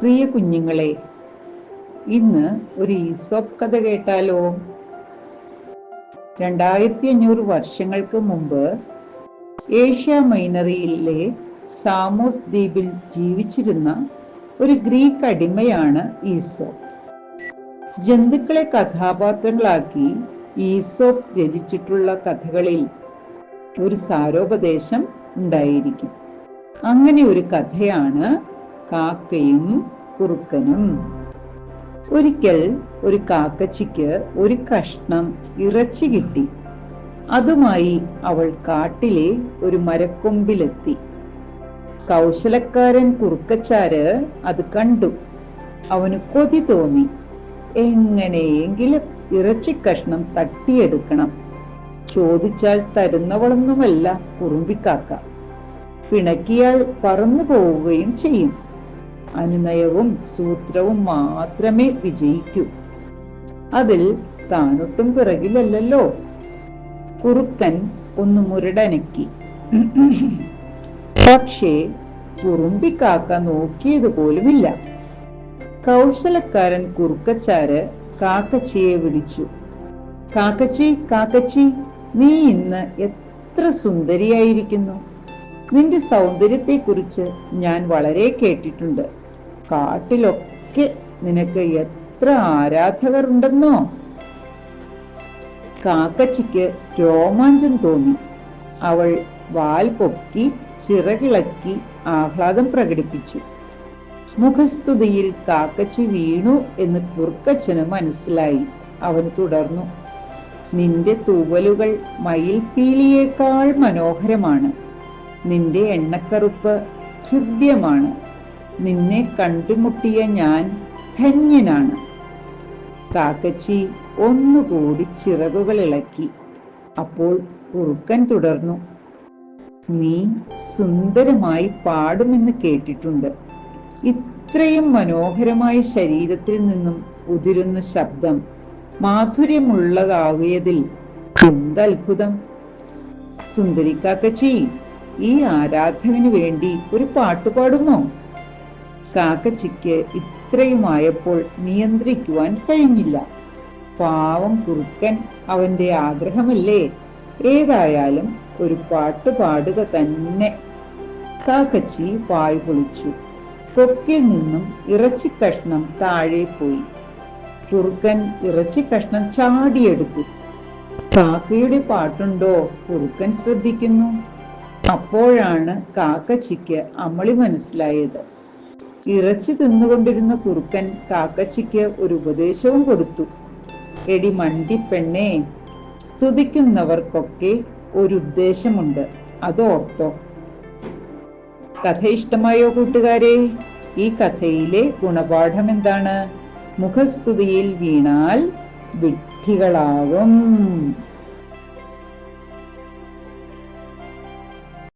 പ്രിയ കുഞ്ഞുങ്ങളെ ഇന്ന് ഒരു ഈസോപ്പ് കഥ കേട്ടാലോ? രണ്ടായിരത്തി അഞ്ഞൂറ് വർഷങ്ങൾക്ക് മുമ്പ് ഏഷ്യ മൈനറിയിലെ സാമോസ് ദ്വീപിൽ ജീവിച്ചിരുന്ന ഒരു ഗ്രീക്ക് അടിമയാണ് ഈസോപ്പ്. ജന്തുക്കളെ കഥാപാത്രങ്ങളാക്കി ഈസോപ്പ് രചിച്ചിട്ടുള്ള കഥകളിൽ ഒരു സാരോപദേശം ഉണ്ടായിരിക്കും. അങ്ങനെ ഒരു കഥയാണ് കാക്കയും കുറുക്കനും. ഒരിക്കൽ ഒരു കാക്കച്ചിക്ക് ഒരു കഷ്ണം ഇറച്ചി കിട്ടി. അതുമായി അവൾ കാട്ടിലെ ഒരു മരക്കൊമ്പിലെത്തി. കൗശലക്കാരൻ കുറുക്കച്ചാര് അത് കണ്ടു. അവന് കൊതി തോന്നി. എങ്ങനെയെങ്കിലും ഇറച്ചി കഷ്ണം തട്ടിയെടുക്കണം. ചോദിച്ചാൽ തരുന്നവളൊന്നുമല്ല കുറുമ്പിക്കാക്ക. പിണക്കിയാൽ പറന്നു പോവുകയും ചെയ്യും. അനുനയവും സൂത്രവും മാത്രമേ വിജയിക്കൂ. അതിൽ താനൊട്ടും പിറകിലല്ലോ കുറുക്കൻ ഒന്ന് മുരടനക്കി. പക്ഷേ കുറുമ്പിക്കാക്ക നോക്കിയത് പോലുമില്ല. കൗശലക്കാരൻ കുറുക്കച്ചാര് കാക്കച്ചിയെ വിളിച്ചു. കാക്കച്ചി കാക്കച്ചി നീ ഇന്ന് എത്ര സുന്ദരിയായിരിക്കുന്നു. നിന്റെ സൗന്ദര്യത്തെ കുറിച്ച് ഞാൻ വളരെ കേട്ടിട്ടുണ്ട്. കാട്ടിലൊക്കെ നിനക്ക് എത്ര ആരാധകർ ഉണ്ടെന്നോ കാക്കച്ചിക്ക് രോമാഞ്ചം തോന്നി. അവൾ വാൽ പൊക്കി ചിറകിളക്കി ആഹ്ലാദം പ്രകടിപ്പിച്ചു. മുഖസ്തുതിയിൽ കാക്കച്ചി വീണു എന്ന് കുർക്കച്ചന് മനസ്സിലായി. അവൻ തുടർന്നു നിന്റെ തൂവലുകൾ മയിൽപീലിയേക്കാൾ മനോഹരമാണ്. നിന്റെ എണ്ണക്കറുപ്പ് ഹൃദ്യമാണ്. നിന്നെ കണ്ടുമുട്ടിയ ഞാൻ ധന്യനാണ്. കാക്കച്ചി ഒന്നുകൂടി ചിറകുകൾ ഇളക്കി. അപ്പോൾ കുറുക്കൻ തുടർന്നു നീ സുന്ദരമായി പാടുമെന്ന് കേട്ടിട്ടുണ്ട്. ഇത്രയും മനോഹരമായ ശരീരത്തിൽ നിന്നും ഉതിരുന്ന ശബ്ദം മാധുര്യമുള്ളതാകിയതിൽ എന്തത്ഭുതം. സുന്ദരിക്കാക്കച്ചി ഈ ആരാധകന് വേണ്ടി ഒരു പാട്ട് പാടുമോ കാക്കച്ചിക്ക് ഇത്രയുമായപ്പോൾ നിയന്ത്രിക്കുവാൻ കഴിഞ്ഞില്ല. പാവം കുറുക്കൻ അവന്റെ ആഗ്രഹമല്ലേ? ഏതായാലും ഒരു പാട്ട് പാടുക തന്നെ. കാക്കച്ചി വായു പൊളിച്ചു. കൊക്കിൽ നിന്നും ഇറച്ചി കഷ്ണം താഴെ പോയി. കുറുക്കൻ ഇറച്ചി കഷ്ണം ചാടിയെടുത്തു. കാക്കയുടെ പാട്ടുണ്ടോ? കുറുക്കൻ ശ്രദ്ധിക്കുന്നു. അപ്പോഴാണ് കാക്കച്ചിക്ക് അമളി മനസ്സിലായത്. ഇറച്ചി തിന്നുകൊണ്ടിരുന്ന കുറുക്കൻ കാക്കച്ചിക്ക് ഒരു ഉപദേശവും കൊടുത്തു. എടി മണ്ടി മണ്ടിപ്പെണ്ണേ സ്തുതിക്കുന്നവർക്കൊക്കെ ഒരു ഉദ്ദേശമുണ്ട്. അതോർത്തോ കഥ ഇഷ്ടമായോ കൂട്ടുകാരെ? ഈ കഥയിലെ ഗുണപാഠം എന്താണ്? മുഖസ്തുതിയിൽ വീണാൽ വിഡ്ഢികളാകും.